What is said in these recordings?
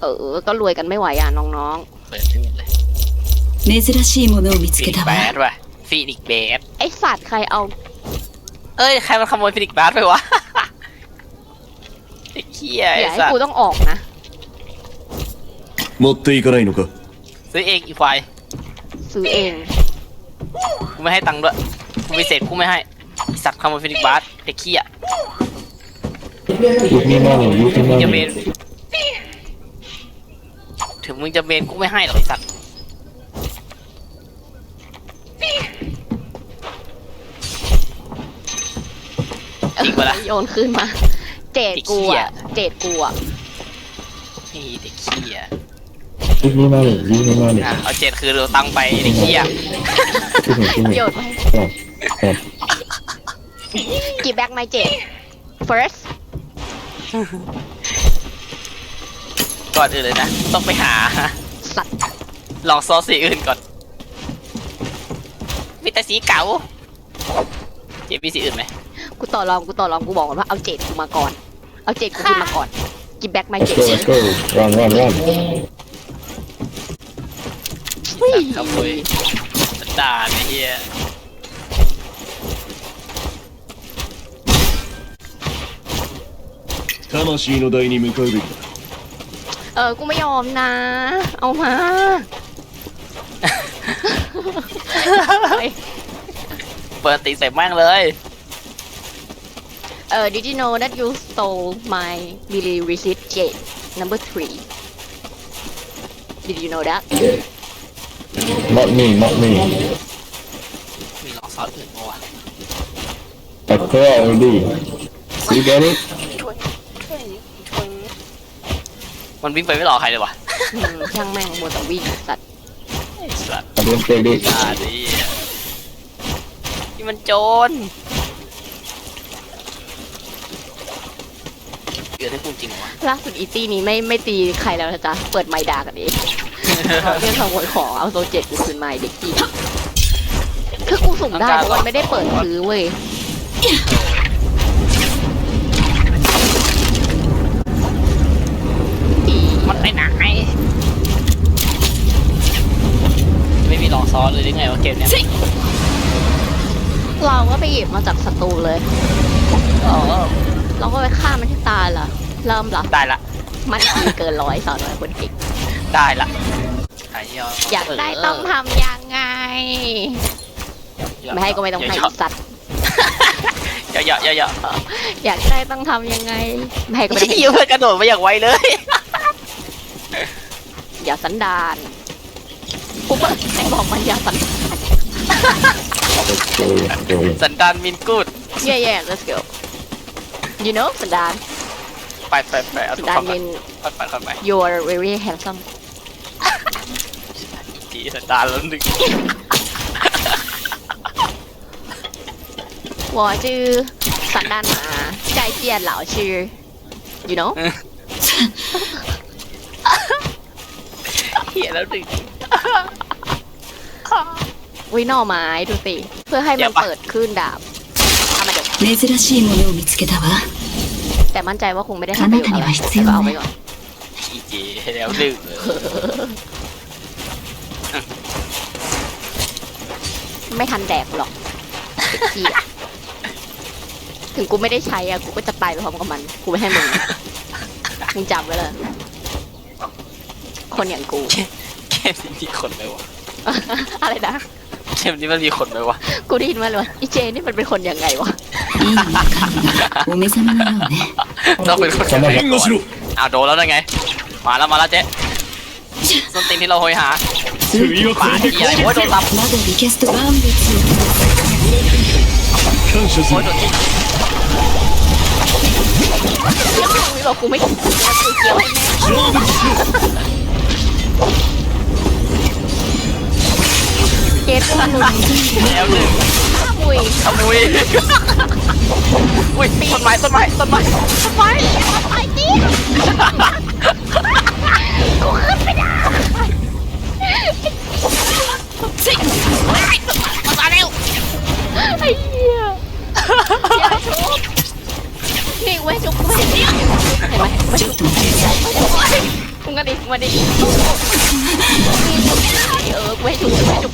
เออ ก็รวยกันไม่ไหวอ่ะน้อง เปิดไม่หมดเลย 珍しいものを見つ ฟิ け นิก た แบ わ ดว่ะฟินิกแบด ๆ ไอสัตว์ใครเอา เอ้ย ใครมันขโมยฟินิกแบดไปวะ ไอ้เหี้ย อ ไอ้ ย่าให้ สัต กู ว์ ต้องออกนะ 持っていかないのか ซื้อเองอีควาย ซื้อเอง กูไม่ให้ตังค์ด้วยกูพิเศษกูไม่ให้ไอ้สัตว์ขโมยฟินิกแบดไอ้เหี้ย Give me money, give me จะเบ money. น ถึงมึงจะเบนกูไม่ให้หรอกไอ้สัตว์จริงปะล่ะ โยนขึ้นมา เจดกูไอ้เหี้ยอะเจดกูอะไอ้เด็กเหี้ย Give me money, give me money. อะเอาเจ็ดคือเราตังค์ไปไอ้เด็กเหี้ย Give me, give me. โยนไป Oh, oh. กี่แบ็กไมเจด first ก่อนอื่นเลยนะ ต้องไปหา สัตว์ ลองซอสสีอื่นก่อน มีแต่สีเก่าเจมีสีอื่นไหม กูต่อรอง กูต่อรอง กูบอกก่อนว่าเอาเจดกูมาก่อน เอาเจดกูขึ้นมาก่อน กี่แบ็กไม Let's เจ go, ด let's go. Run, run, run. ขโมยสันดานไอ้เหี้ย 魂の台に向かうべきだ เออ กูไม่ยอมนะ เอามา เปิดตีใส่แม่งเลย เออ did you know that you stole my Billy receipt jade number three did you know that Not me, not me. มีลองซอสอื่นปะวะ I clear already. You get it? มันวิ่งไปไม่รอใครเลยวะอืมช่างแม่งมัวแต่วิ่งสัตว์ไอ้สัตว์ I don't take it. ดาดินี่มันโจรเกิดให้กูจริงวะล่าสุดอีตี้นี้ไม่ไม่ตีใครแล้วนะจ๊ะ เปิดไมค์ด่ากันเองเรื่องขโมยของเอาโซเจ็ตกูคืนมาไอ้เด็กกี้คือกูสุ่มได้เพราะมันไม่ได้เปิดซื้อเว้ย ซอสเลยหรือไงวะเกมเนี้ยเราก็ไปหยิบมาจากสตูเลยเออเราก็ไปฆ่ามันที่ตายเหรอเริ่มเหรอได้ละ มันมีเกินร้อยสอนร้อยคนเก่งได้ละไอ้เหี้อยากได้ต้องทำยังไง ไม่ให้ก็ไม่ต้องให้อีสัตว์เยอะๆเยอะๆเยอะอยากได้ต้องทำยังไง ไม่ให้ๆก็ไม่ไม่ใช่ต้องให้ยิวเพื่อนกระโดดมาอย่างไวเลย อย่าสันดานุ๊บไอ้บอกมันยาสันสันดานมินกูด yeah yeah let's go you know สันดานไปไปไปเอาสันทุกดาคนนไปมิน ไปไปไป you're very handsome จีสันดานแล้วหนึ่งว่าชื่อสันดานหมาใจเจียนเหล่าชื่อ you know เหี้ยแล้วหนึ่ง วิหน่อไม้ดูสิ เพื่อให้มันเปิดขึ้นดาบทำมาเดี๋ยว 珍しいものを見つけたわ แต่มั่นใจว่าคงไม่ได้ทำประโยชน์อะไรแต่ก็เอาไปก่อน อีเจแล้วหนึ่ง ไม่ทันแดกหรอกเด็กขี้อะถึงกูไม่ได้ใช้อะกูก็จะตายไปพร้อมกับมัน กูไม่ให้มึง มึงจำไว้เลย คนอย่างกู เกมนี้มีคนไหมวะ อะไรนะ เกมนี้มันมีคนไหมวะ กูได้ยินมาเลยว่าอีเจนี่มันเป็นคนยังไงวะ いい神がお目覚めのようね ต้องเป็นคนยังไง 援護 ก่อ し น ろ อ้าวโดนแล้วนั่นไง มาแล้วมาแล้วเจ๊ส้นตีนที่เราโหยหา 次はこ ป่า れで เฮียโอ้ยโดนรับ まだリキャスト万物を感謝す โอ้ย る โดนยิง กูบอกกูไม่กูเกี่ยวให้แม่เกตตั แล้วหนึ่งมุยขโมยอุ้ยต้นไม้ต้นไม้ต้นไม้ต้นไม้ไปดิกูขึ้นไม่ได้สิมามาเร็วไอ้เหี้ยอย่าชุบนี่เว้ยจุบกูไม่ได้เนี่ยเห็นไหมมาจุบมึงก็ดิมาดิเออเว้ยจุกเว้ยจุบ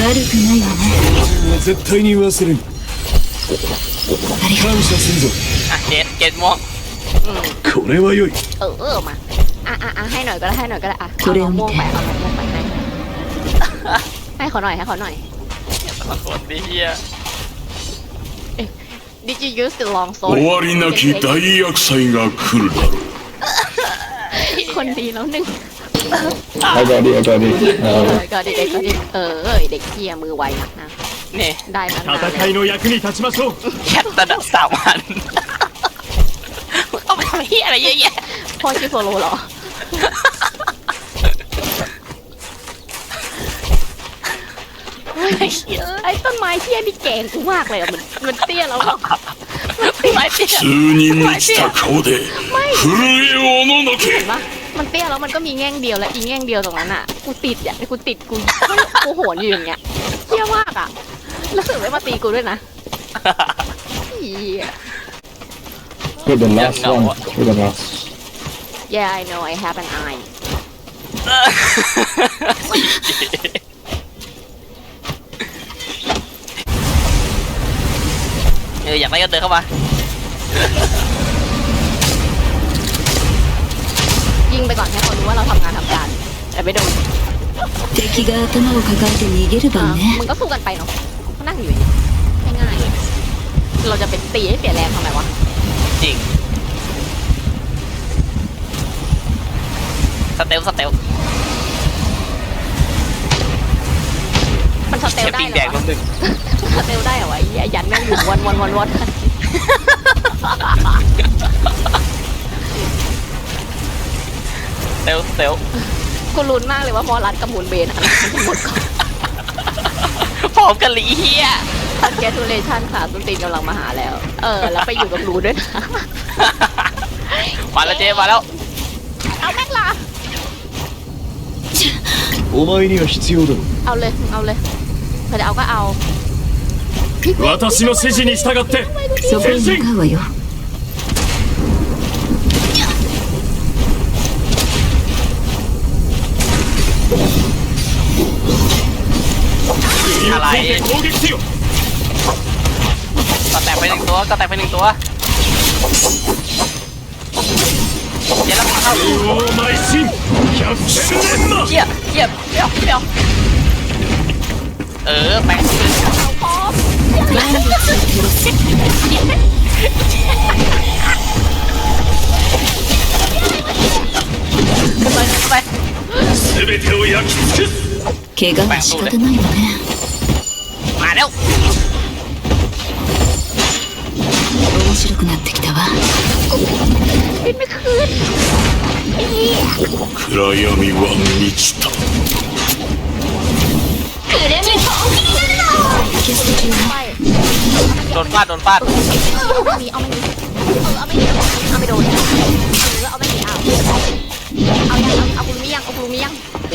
悪くないわね絶対に忘れんありがとう感謝するぞ อ่ะเจ็ดเจ็ดม่วง これは良い เออเออมาอ่ะอ่ะอ่ะให้หน่อยก็ได้ให้หน่อยก็ได้อ่ะ これ เอา を見 ม่วง て ไปเอาม่วงไปให้ให้เขาหน่อยให้เขาหน่อย ขอโทษดิเฮีย Did you use the long sword 終わりなき大厄災が来るだろう คนดีแล้วหนึ่ง I got it I got it เอ uh, อก็ดีเด็กก็ดีเออเออเด็กเกียมือไวนักนะ นี่ ได้มานา 戦いの役に立ちましょう แคทตะดับสามอันมึงเอาไปทำเฮียอะไรเยอะแยะ พ่อชื่อโซโลเหรอ ไอ้เหี้ย ไอ้ต้นไม้เที่ยนี่แกงกูมากเลยอ่ะมันมันเตี้ยแล้วอะมันเตี้ย ไม่เตี้ย 数に満ちた顔で震えをおののけ เห็นปะ มันเตี้ยแล้วมันก็มีแง่งเดียวและอีแง่งเดียวตรงนั้นอะกูติดอะกูติดกูกูโหนอยู่อย่างเงี้ยเที่ยมากอะแล้วถึงไม่มาตีกูด้วยนะเหี้ย You're the last one You're the last Yeah I know I have an eye เอออยากได้ก็เดินเข้ามา ว่าเราทำงานทำการแต่ไม่โดน 敵が頭を抱えて逃げる อ่ะ 番ね มึงก็สู้กันไปเนาะก็นั่งอยู่อย่างนี้ง่ายๆเราจะเป็นตีให้เสียแรงทำไมวะ จริงสเตลสเตล มันสเตลได้ ปิง เห แด รง อ ล วะ งหนึ่ง สเตลได้เหรอวะไอ้เหี้ยยันแม่งอยู่วนวนวนวน ส เตลสเตล กูลุ้นมากเลยว่าพอรัดกับมูลเบนอะมันจะหมดก่อน พร้อมกันหลีเฮีย คอนแกทูเลชันค่ะตุนตีนกำลังมาหาแล้ว เออ แล้วไปอยู่กับรูด้วยนะ มาแล้วเจมาแล้ว เอาแม่งล่ะ お前には必要だろ เอาเลยมึงเอาเลยเธอจะเอาก็เอา 私の指示に従ってそこに向かうわよ อะไรก็แตกไปหนึ่งตัวก็แตกไปหนึ่งตัวเดี๋ยวเราเข้าเจี๊ยบเจี๊ยบเจี๊ยบเจี๊ยบเออแป๊บนึอ 全てを焼き尽くす怪我は仕方ないわね มาแล้ว 面白くなってきたわ บินไม่คืน 暗闇は満ちたキャスト中は ไป โดนฟาดโดนฟาด เอาไม่มีเอาไม่มีเออเอาไม่มีเอาไม่โดนเออเอาไม่มีเอาเอายังเอาเอาคุณมียังเอาคุณมียัง ต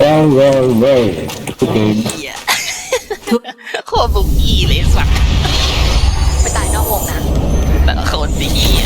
Well well well Okay เฮียโคตรบุกอีเลยสัตว์ไปตายนอกวงนะแต่ละคนดีเฮีย